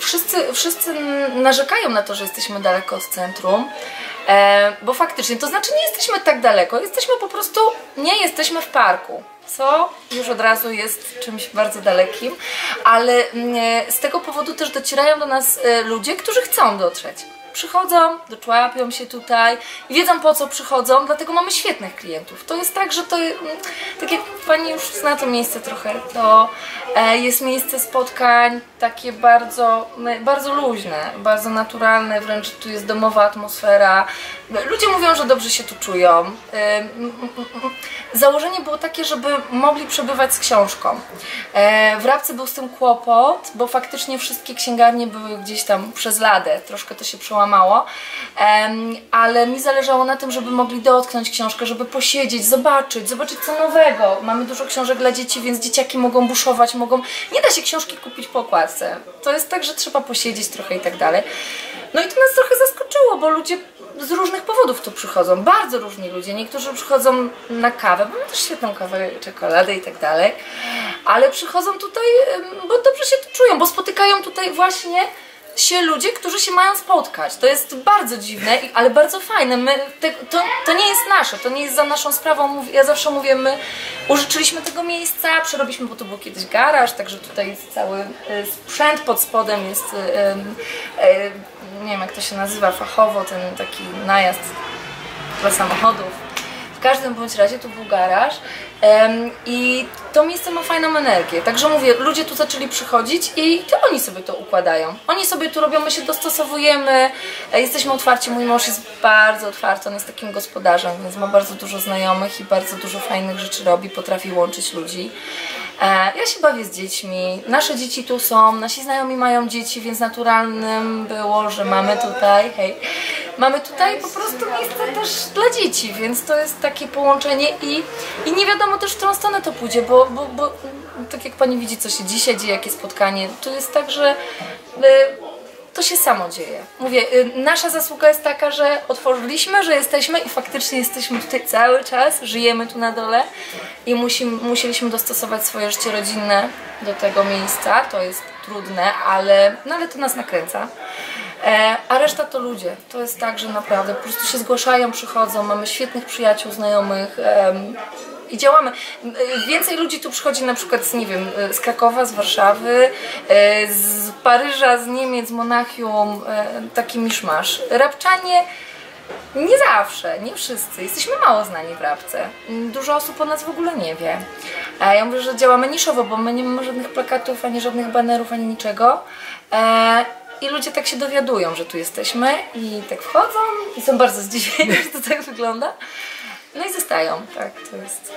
wszyscy, wszyscy narzekają na to, że jesteśmy daleko od centrum, e, bo faktycznie, to znaczy nie jesteśmy tak daleko, jesteśmy po prostu, nie jesteśmy w parku, co już od razu jest czymś bardzo dalekim, ale mm, e, z tego powodu też docierają do nas e, ludzie, którzy chcą dotrzeć przychodzą, doczłapią się tutaj i wiedzą po co przychodzą, dlatego mamy świetnych klientów. To jest tak, że to, mm, tak jak Pani już zna to miejsce trochę, to e, jest miejsce spotkań takie bardzo, bardzo luźne, bardzo naturalne, wręcz tu jest domowa atmosfera. Ludzie mówią, że dobrze się tu czują. E, założenie było takie, żeby mogli przebywać z książką. E, w Rabce był z tym kłopot, bo faktycznie wszystkie księgarnie były gdzieś tam przez ladę, troszkę to się przełamało mało, ale mi zależało na tym, żeby mogli dotknąć książkę, żeby posiedzieć, zobaczyć, zobaczyć co nowego. Mamy dużo książek dla dzieci, więc dzieciaki mogą buszować, mogą... Nie da się książki kupić po okładce. To jest tak, że trzeba posiedzieć trochę i tak dalej. No i to nas trochę zaskoczyło, bo ludzie z różnych powodów tu przychodzą, bardzo różni ludzie. Niektórzy przychodzą na kawę, bo mamy też świetną kawę, czekoladę i tak dalej, ale przychodzą tutaj, bo dobrze się tu czują, bo spotykają tutaj właśnie się ludzie, którzy się mają spotkać. To jest bardzo dziwne, ale bardzo fajne. My, te, to, to nie jest nasze, to nie jest za naszą sprawą. Ja zawsze mówię, my użyczyliśmy tego miejsca, przerobiliśmy, bo to był kiedyś garaż, także tutaj jest cały e, sprzęt pod spodem, jest, e, e, nie wiem jak to się nazywa fachowo, ten taki najazd dla samochodów w każdym bądź razie tu był garaż i to miejsce ma fajną energię. Także mówię, ludzie tu zaczęli przychodzić i to oni sobie to układają. Oni sobie tu robią, my się dostosowujemy, e, jesteśmy otwarci. Mój mąż jest bardzo otwarty, on jest takim gospodarzem, więc ma bardzo dużo znajomych i bardzo dużo fajnych rzeczy robi, potrafi łączyć ludzi. E, ja się bawię z dziećmi, nasze dzieci tu są, nasi znajomi mają dzieci, więc naturalnym było, że mamy tutaj, hej, mamy tutaj po prostu miejsce też dla dzieci, więc to jest takie połączenie i, i nie wiadomo też w którą stronę to pójdzie, bo, bo, bo tak jak Pani widzi, co się dzisiaj dzieje, jakie spotkanie, to jest tak, że y, to się samo dzieje. Mówię, y, nasza zasługa jest taka, że otworzyliśmy, że jesteśmy i faktycznie jesteśmy tutaj cały czas, żyjemy tu na dole i musimy, musieliśmy dostosować swoje życie rodzinne do tego miejsca. To jest trudne, ale, no ale to nas nakręca. E, a reszta to ludzie. To jest tak, że naprawdę po prostu się zgłaszają, przychodzą, mamy świetnych przyjaciół, znajomych i działamy. Więcej ludzi tu przychodzi na przykład z, nie wiem, z Krakowa, z Warszawy, e, z Paryża, z Niemiec, Monachium, e, taki miszmasz. Rabczanie nie zawsze, nie wszyscy. Jesteśmy mało znani w Rabce. Dużo osób o nas w ogóle nie wie. Ja mówię, że działamy niszowo, bo my nie mamy żadnych plakatów, ani żadnych banerów, ani niczego. I ludzie tak się dowiadują, że tu jesteśmy i tak wchodzą i są bardzo zdziwieni, że to tak wygląda. No i zostają, tak, to jest